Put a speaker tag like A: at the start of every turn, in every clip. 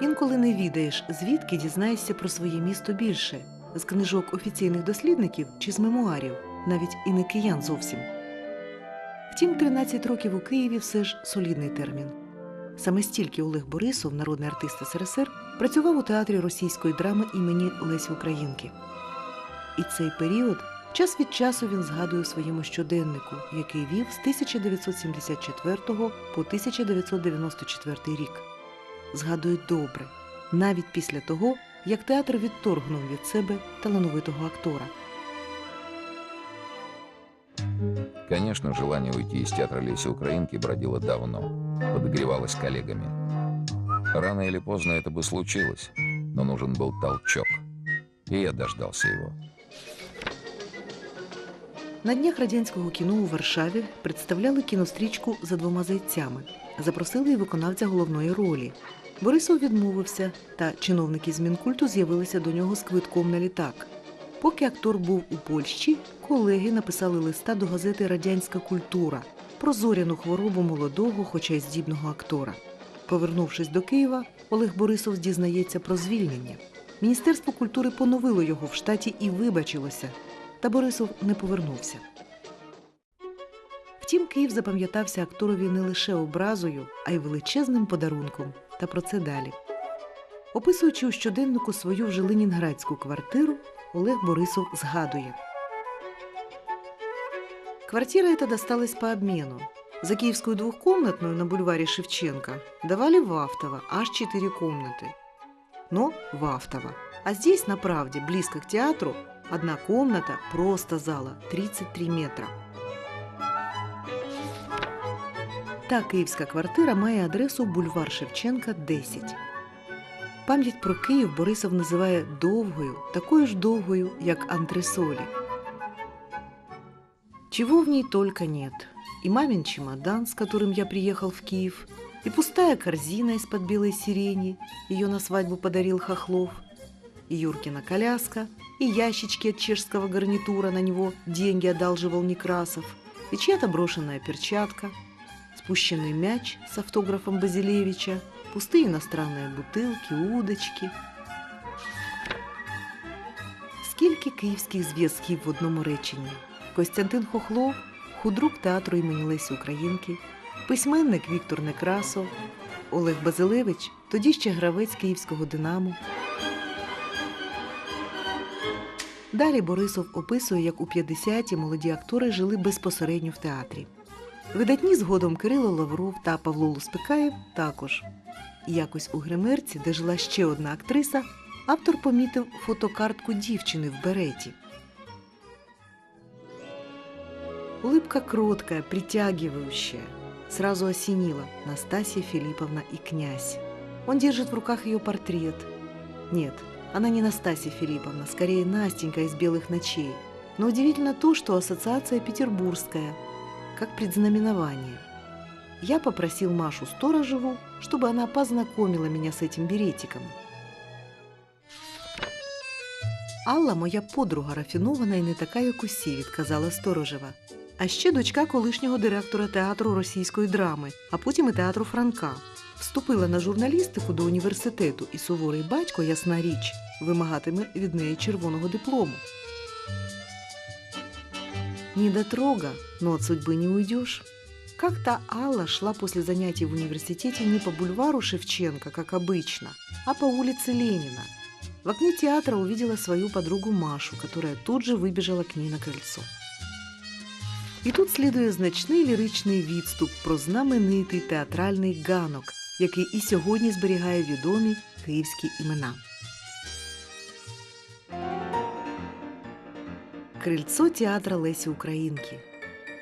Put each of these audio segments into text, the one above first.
A: Інколи не відаєш, звідки дізнаєшся про своє місто більше з книжок офіційних дослідників чи з мемуарів, навіть і не киян зовсім. Втім, 13 років у Києві все ж солідний термін. Саме стільки Олег Борисов, народний артист СРСР, працював у театрі російської драми імені Лесі Українки. І цей період час від часу він згадує в своєму щоденнику, який вів з 1974 по 1994 рік Згадує добре, навіть після того, як театр відторгнув від себе талановитого актора.
B: Конечно, желание уйти из театра Леси Украинки бродило давно, подогревалось коллегами. Рано или поздно это бы случилось, но нужен был толчок. И я дождался его.
A: На днях радянського кіно у Варшаві представляли кінострічку за двома зайцями. Запросили і виконавця головної ролі. Борисов відмовився, та чиновники з Мінкульту з'явилися до нього з квитком на літак. Поки актор був у Польщі, колеги написали листа до газети Радянська культура про зоряну хворобу молодого, хоча й здібного актора. Повернувшись до Києва, Олег Борисов дізнається про звільнення. Міністерство культури поновило його в штаті і вибачилося, та Борисов не повернувся. Втім, Київ запам'ятався акторові не лише образою, а й величезним подарунком. Та про це далі. Описуючи у щоденнику свою вже ленінградську квартиру, Олег Борисов згадує. Квартира эта досталась по обмену. За киевскую двухкомнатную на бульваре Шевченко давали в Автово аж четыре комнаты. Но в Автово. А здесь, на правде, близко к театру, одна комната, просто зала, 33 метра. Та київська квартира має адресу бульвар Шевченка 10. Пам'ять про Київ Борисов називає довгою, такою ж довгою, як антресолі. Чего в ней только нет. И мамин чемодан, с которым я приехал в Киев, и пустая корзина из-под белой сирени, ее на свадьбу подарил Хохлов, и Юркина коляска, и ящички от чешского гарнитура на него деньги одалживал Некрасов, и чья-то брошенная перчатка, спущенный мяч с автографом Базилевича, пустые иностранные бутылки, удочки. Скільки київських зв'язків в одному реченні? Костянтин Хохлов, худрук театру імені Лесі Українки, письменник Віктор Некрасов, Олег Базилевич, тоді ще гравець київського Динамо. Далі Борисов описує, як у 50-ті молоді актори жили безпосередньо в театрі. Видатні згодом Кирило Лавров та Павло Луспекаєв також. Якось у гримерці, де жила ще одна актриса, автор помітив фотокартку дівчини в береті. Улыбка кроткая, притягивающая. Сразу осенила Настасья Филипповна и князь. Он держит в руках ее портрет. Нет, она не Настасья Филипповна, скорее Настенька из «Белых ночей». Но удивительно то, что ассоциация петербургская, как предзнаменование. Я попросил Машу Сторожеву, чтобы она познакомила меня с этим беретиком. Алла моя подруга рафінована і не така, як усі, відказала Сторожева. А ще дочка колишнього директора театру російської драми, а потім і театру Франка. Вступила на журналістику до університету, і суворий батько, ясна річ, вимагатиме від неї червоного диплому. Недотрога, но от судьбы не уйдешь. Как-то Алла шла после занятий в университете не по бульвару Шевченко, как обычно, а по улице Ленина. В окне театра увидела свою подругу Машу, которая тут же выбежала к ней на крыльцо. І тут слідує значний ліричний відступ про знаменитий театральний ганок, який і сьогодні зберігає відомі київські імена. Крыльцо театра Леси Украинки.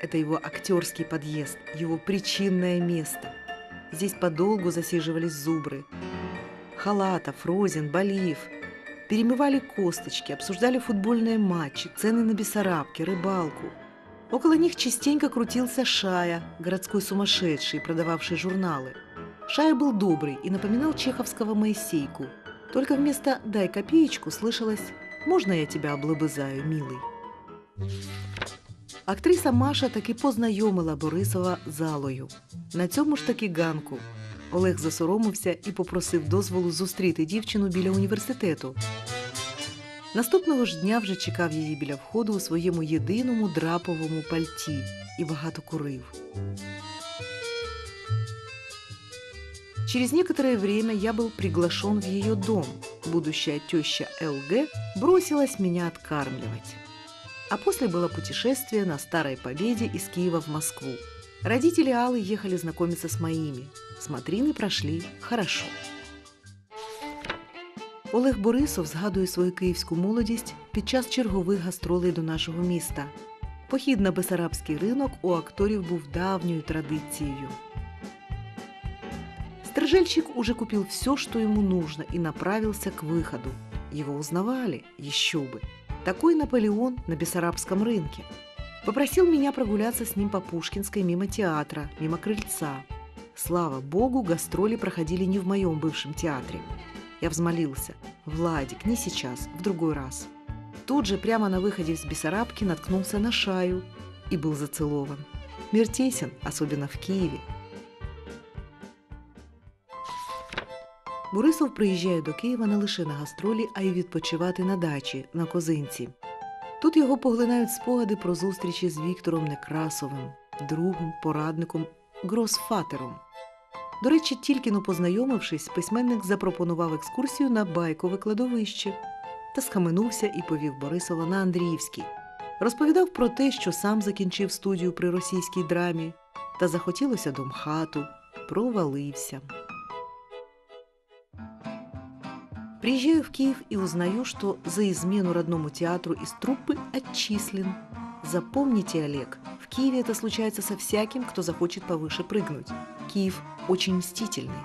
A: Это его актерский подъезд, его причинное место. Здесь подолгу засиживались зубры. Халатов, Розин, Балиев. Перемывали косточки, обсуждали футбольные матчи, цены на Бессарабке, рыбалку. Около них частенько крутился Шая, городской сумасшедший, продававший журналы. Шая был добрый и напоминал чеховского Моисейку. Только вместо «дай копеечку» слышалось «можно я тебя облобызаю, милый?» Актриса Маша таки познайомила Борисова з Алою. На цьому ж таки ганку. Олег засоромився і попросив дозволу зустріти дівчину біля університету. Наступного ж дня вже чекав її біля входу у своєму єдиному драповому пальті і багато курив. Через некоторое время я был приглашен в ее дом. Будущая теща ЛГ бросилась меня откармливать. А после было путешествие на Старой Победе из Киева в Москву. Родители Аллы ехали знакомиться с моими. Смотрины прошли хорошо. Олег Борисов згадує свою київську молодість під час чергових гастролей до нашого міста. Похід на Бесарабський ринок у акторів був давньою традицією. Стрижельщик уже купил все, что ему нужно, и направился к выходу. Его узнавали, еще бы. Такой Наполеон на Бессарабском рынке. Попросил меня прогуляться с ним по Пушкинской мимо театра, мимо крыльца. Слава богу, гастроли проходили не в моем бывшем театре. Я взмолился. «Владик, не сейчас, в другой раз». Тут же прямо на выходе из Бессарабки наткнулся на шаю и был зацелован. Мир тесен, особенно в Киеве. Борисов приїжджає до Києва не лише на гастролі, а й відпочивати на дачі на Козинці. Тут його поглинають спогади про зустрічі з Віктором Некрасовим, другом, порадником, гросфатером. До речі, тільки но познайомившись, письменник запропонував екскурсію на байкове кладовище та схаменувся і повів Борисова на Андріївський. Розповідав про те, що сам закінчив студію при російській драмі, та захотілося до МХАТу, провалився. Приезжаю в Киев и узнаю, что за измену родному театру из труппы отчислен. Запомните, Олег, в Киеве это случается со всяким, кто захочет повыше прыгнуть. Киев очень мстительный.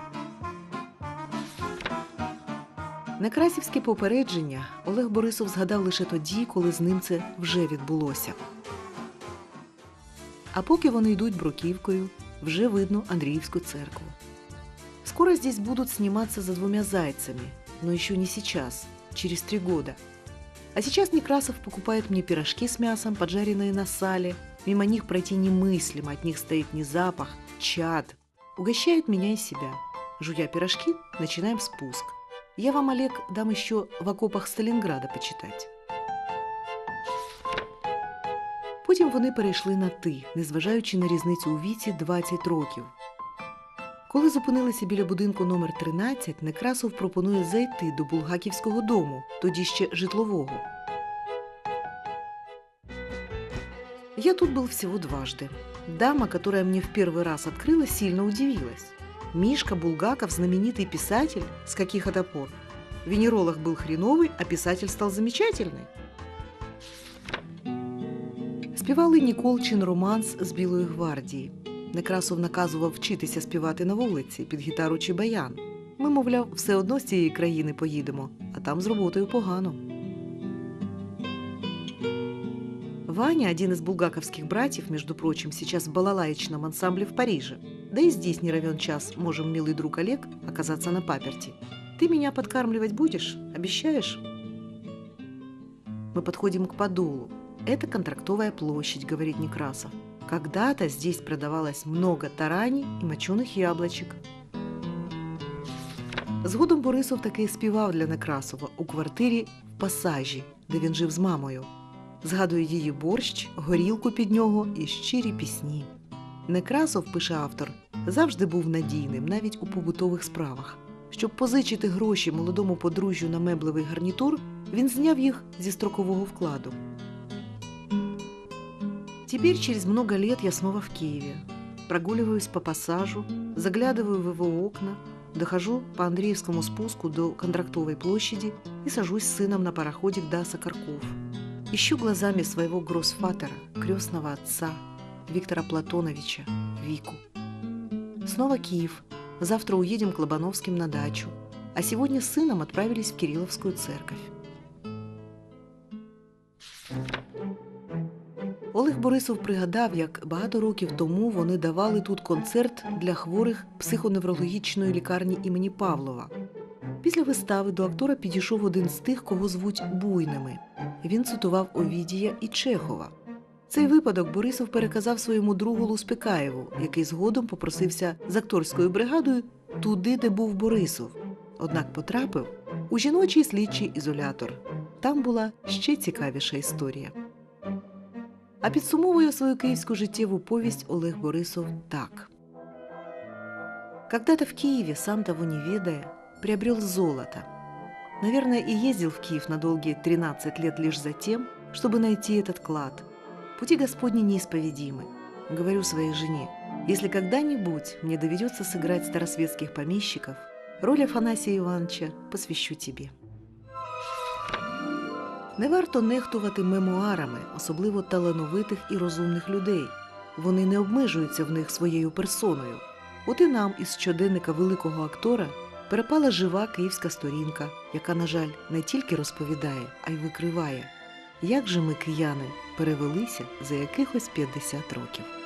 A: Некрасівське попередження Олег Борисов згадав лише тоді, коли з ним це вже відбулося. А поки вони йдуть бруківкою, вже видно Андріївську церкву. Скоро здесь будут сниматься за двумя зайцами, но еще не сейчас, через три года. А сейчас Некрасов покупает мне пирожки с мясом, поджаренные на сале. Мимо них пройти немыслимо, от них стоит не запах, чад. Угощает меня и себя. Жуя пирожки, начинаем спуск. Я вам, Олег, дам еще в окопах Сталінграда почитать. Потім вони перейшли на ти, незважаючи на різницю у віці 20 років. Коли зупинилися біля будинку номер 13, Некрасов пропонує зайти до Булгаківського дому, тоді ще житлового. Я тут был всего дважды. Дама, которая мне в первый раз открыла, сильно удивилась. Мишка Булгаков – знаменитый писатель, с каких это пор? Венеролог был хреновый, а писатель стал замечательный. Співали Ніколчин романс з Білої гвардії. Некрасов наказував вчитися співати на вулиці під гітару чи баян. Ми, мовляв, все одно з цієї країни поїдемо, а там з роботою погано. Ваня, один из булгаковских братьев, между прочим, сейчас в балалаечном ансамбле в Париже. Да и здесь не равен час можем, милый друг Олег, оказаться на паперти. Ты меня подкармливать будешь? Обещаешь? Мы подходим к подолу. Это контрактовая площадь, говорит Некрасов. Когда-то здесь продавалось много тарані і мочених яблочок. Згодом Борисов таки співав для Некрасова у квартирі в пасажі, де він жив з мамою. Згадує її борщ, горілку під нього і щирі пісні. Некрасов, пише автор, завжди був надійним навіть у побутових справах. Щоб позичити гроші молодому подружжю на меблевий гарнітур, він зняв їх зі строкового вкладу. Теперь, через много лет, я снова в Киеве. Прогуливаюсь по пассажу, заглядываю в его окна, дохожу по Андреевскому спуску до Контрактовой площади и сажусь с сыном на пароходик до Сокарков. Ищу глазами своего гроссфатера, крестного отца, Виктора Платоновича, Вику. Снова Киев. Завтра уедем к Лобановским на дачу. А сегодня с сыном отправились в Кирилловскую церковь. Олег Борисов пригадав, як багато років тому вони давали тут концерт для хворих психоневрологічної лікарні імені Павлова. Після вистави до актора підійшов один з тих, кого звуть буйними. Він цитував Овідія і Чехова. Цей випадок Борисов переказав своєму другу Луспекаєву, який згодом попросився з акторською бригадою туди, де був Борисов. Однак потрапив у жіночий слідчий ізолятор. Там була ще цікавіша історія. А підсумовує свою київську життєву повість Олег Борисов так. Когда-то в Киеве, сам того не ведая, приобрел золото. Наверное, и ездил в Киев на долгие 13 лет лишь за тем, чтобы найти этот клад. Пути Господни неисповедимы. Говорю своей жене, если когда-нибудь мне доведется сыграть старосветских помещиков, роль Афанасия Ивановича посвящу тебе. Не варто нехтувати мемуарами, особливо талановитих і розумних людей. Вони не обмежуються в них своєю персоною. От і нам із щоденника великого актора перепала жива київська сторінка, яка, на жаль, не тільки розповідає, а й викриває, як же ми, кияни, перевелися за якихось 50 років.